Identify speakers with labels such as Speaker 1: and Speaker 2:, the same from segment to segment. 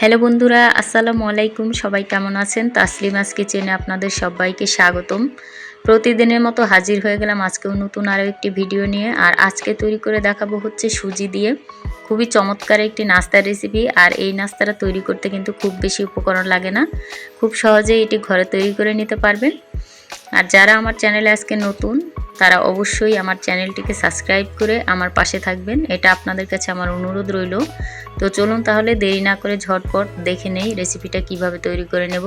Speaker 1: Hello বন্ধুরা, আসসালামু আলাইকুম। সবাই কেমন আছেন? তাসলিম তাসলিমাস কিচেনে আপনাদের সবাইকে স্বাগতম। প্রতিদিনের মতো হাজির হয়ে গেলাম আজকেও নতুন আরও একটি ভিডিও নিয়ে। আর আজকে তৈরি করে দেখাবো হচ্ছে সুজি দিয়ে। খুবই চমৎকার একটি নাস্তার রেসিপি আর এই নাস্তাটা তৈরি করতে কিন্তু খুব বেশি উপকরণ লাগে না। খুব সহজেই এটি ঘরে তৈরি করে নিতে পারবেন। আর যারা আমার চ্যানেলে আজকে নতুন তারা অবশ্যই আমার চ্যানেলটিকে সাবস্ক্রাইব করে আমার পাশে থাকবেন। এটা আপনাদের কাছে আমার অনুরোধ রইল। তো চলুন তাহলে দেরি না করে ঝটপট দেখে নেই রেসিপিটা কীভাবে তৈরি করে নেব।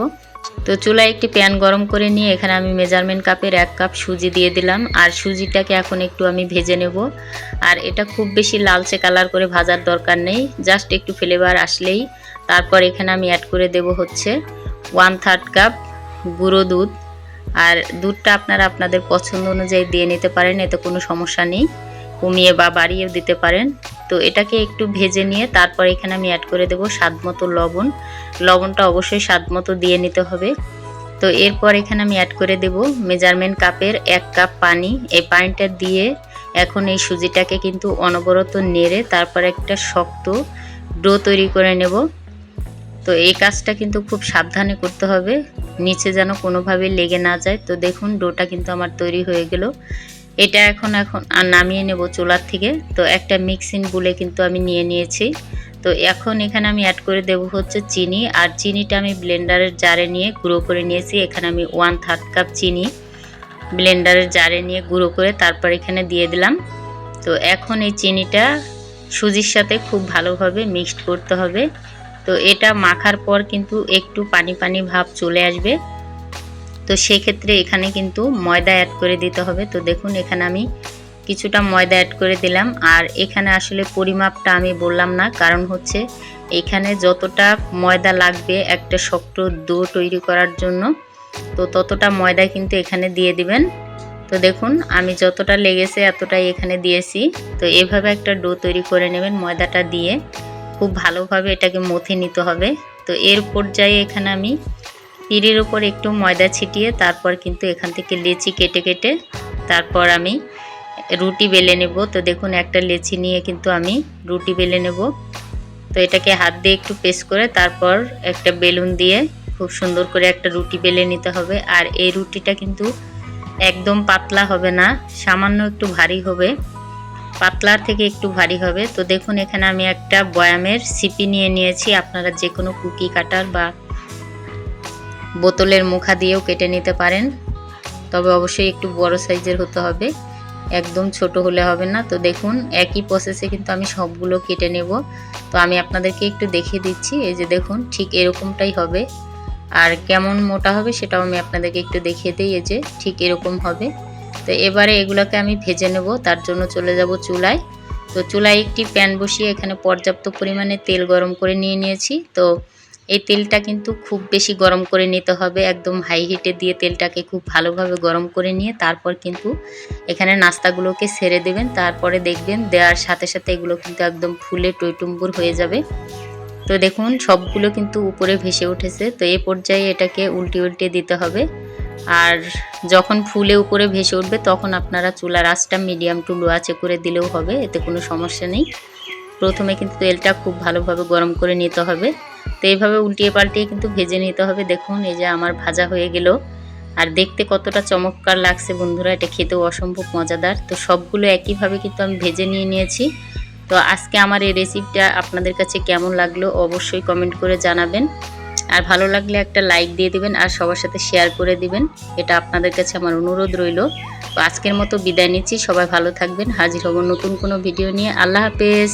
Speaker 1: তো চুলায় একটি প্যান গরম করে নিয়ে এখানে আমি মেজারমেন্ট কাপের এক কাপ সুজি দিয়ে দিলাম। আর সুজিটাকে এখন একটু আমি ভেজে নেব। আর এটা খুব বেশি লালচে কালার করে ভাজার দরকার নেই। জাস্ট একটু ফ্লেভার আসলেই। তারপর এখানে আমি অ্যাড করে দেব হচ্ছে ওয়ান থার্ড কাপ গুঁড়ো দুধ। আর দুধটা আপনারা আপনাদের পছন্দ অনুযায়ী দিয়ে নিতে পারেন, এতে কোনো সমস্যা নেই। কমিয়ে বা বাড়িয়েও দিতে পারেন। তো এটাকে একটু ভেজে নিয়ে তারপর এখানে আমি অ্যাড করে দেব স্বাদ মতো লবণ। লবণটা অবশ্যই স্বাদ মতো দিয়ে নিতে হবে। তো এরপর এখানে আমি অ্যাড করে দেব মেজারমেন্ট কাপের এক কাপ পানি। এই পানিটা দিয়ে এখন এই সুজিটাকে কিন্তু অনবরত নেড়ে তারপর একটা শক্ত ডো তৈরি করে নেব। তো এই কাজটা কিন্তু খুব সাবধানে করতে হবে। নিচে যেন কোনোভাবে লেগে না যায়। তো দেখুন, ডোটা কিন্তু আমার তৈরি হয়ে গেল। এটা এখন এখন আর নামিয়ে নেব চুলার থেকে। তো একটা মিক্সিং বুলে কিন্তু আমি নিয়ে নিয়েছি। তো এখন এখানে আমি অ্যাড করে দেব হচ্ছে চিনি। আর চিনিটা আমি ব্লেন্ডারের জারে নিয়ে গুঁড়ো করে নিয়েছি। এখানে আমি ওয়ান থার্ড কাপ চিনি ব্লেন্ডারের জারে নিয়ে গুঁড়ো করে তারপর এখানে দিয়ে দিলাম। তো এখন এই চিনিটা সুজির সাথে খুব ভালোভাবে মিক্সড করতে হবে। তো এটা মাখার পর কিন্তু একটু পানি পানি ভাব চলে আসবে। তো সেক্ষেত্রে এখানে কিন্তু ময়দা অ্যাড করে দিতে হবে। তো দেখুন, এখানে আমি কিছুটা ময়দা অ্যাড করে দিলাম। আর এখানে আসলে পরিমাপটা আমি বললাম না, কারণ হচ্ছে এখানে যতটা ময়দা লাগবে একটা শক্ত ডো তৈরি করার জন্য, তো ততটা ময়দা কিন্তু এখানে দিয়ে দিবেন। তো দেখুন, আমি যতটা লেগেছে এতটাই এখানে দিয়েছি। তো এভাবে একটা ডো তৈরি করে নেবেন ময়দাটা দিয়ে। খুব ভালোভাবে এটাকে মথে নিতে হবে। তো এর পর্যায়ে এখানে আমি পিড়ির উপর একটু ময়দা ছিটিয়ে তারপর কিন্তু এখান থেকে লেচি কেটে কেটে তারপর আমি রুটি বেলে নেব। তো দেখুন, একটা লেচি নিয়ে কিন্তু আমি রুটি বেলে নেব। তো এটাকে হাত দিয়ে একটু পেস্ট করে তারপর একটা বেলুন দিয়ে খুব সুন্দর করে একটা রুটি বেলে নিতে হবে। আর এই রুটিটা কিন্তু একদম পাতলা হবে না, সামান্য একটু ভারী হবে। পাতলার থেকে একটু ভারী হবে। তো দেখুন, এখানে আমি একটা বয়ামের সিপি নিয়ে নিয়েছি। আপনারা যে কোনো কুকি কাটার বা বোতলের মুখা দিয়েও কেটে নিতে পারেন। তবে অবশ্যই একটু বড় সাইজের হতে হবে। একদম ছোট হলে হবে না। তো দেখুন, একই প্রসেসে কিন্তু আমি সবগুলো কেটে নেব। তো আমি আপনাদেরকে একটু দেখিয়ে দিচ্ছি। এই যে দেখুন, ঠিক এরকমটাই হবে। আর কেমন মোটা হবে সেটাও আমি আপনাদেরকে একটু দেখিয়ে দিই। এই যে ঠিক এরকম হবে। তো এবারে এগুলোকে আমি ভেজে নেব, তার জন্য চলে যাব চুলায়। তো চুলায় একটি প্যান বসিয়ে এখানে পর্যাপ্ত পরিমাণে তেল গরম করে নিয়ে নিয়েছি। তো এই তেলটা কিন্তু খুব বেশি গরম করে নিতে হবে, একদম হাই হিটে দিয়ে তেলটাকে খুব ভালোভাবে গরম করে নিয়ে তারপর কিন্তু এখানে নাস্তাগুলোকে সেরে দেবেন। তারপরে দেখবেন দেওয়ার সাথে সাথে এগুলো কিন্তু একদম ফুলে টইটুম্বুর হয়ে যাবে। তো দেখুন সবগুলো কিন্তু উপরে ভেসে উঠেছে। তো এই পর্যায়ে এটাকে উল্টে উল্টে দিতে হবে। আর যখন ফুলে উপরে ভেসে উঠবে, তখন আপনারা চুলার আঁচটা মিডিয়াম টু লো আঁচে করে দিলেও হবে, এতে কোনো সমস্যা নেই। প্রথমে কিন্তু তেলটা খুব ভালোভাবে গরম করে নিতে হবে। তো এইভাবে উল্টিয়ে পাল্টিয়ে কিন্তু ভেজে নিতে হবে। দেখুন, এই যে আমার ভাজা হয়ে গেল। আর দেখতে কতটা চমৎকার লাগছে বন্ধুরা, এটা খেতেও অসম্ভব মজাদার। তো সবগুলো একইভাবে কিন্তু আমি ভেজে নিয়ে নিয়েছি। তো আজকে আমার এই রেসিপিটা আপনাদের কাছে কেমন লাগল অবশ্যই কমেন্ট করে জানাবেন। আর ভালো লাগলে একটা লাইক দিয়ে দিবেন আর সবার সাথে শেয়ার করে দিবেন। এটা আপনাদের কাছে আমার অনুরোধ রইল। আজকের মতো বিদায় নিচ্ছি। সবাই ভালো থাকবেন। হাজির হব নতুন কোনো ভিডিও নিয়ে। আল্লাহ হাফেজ।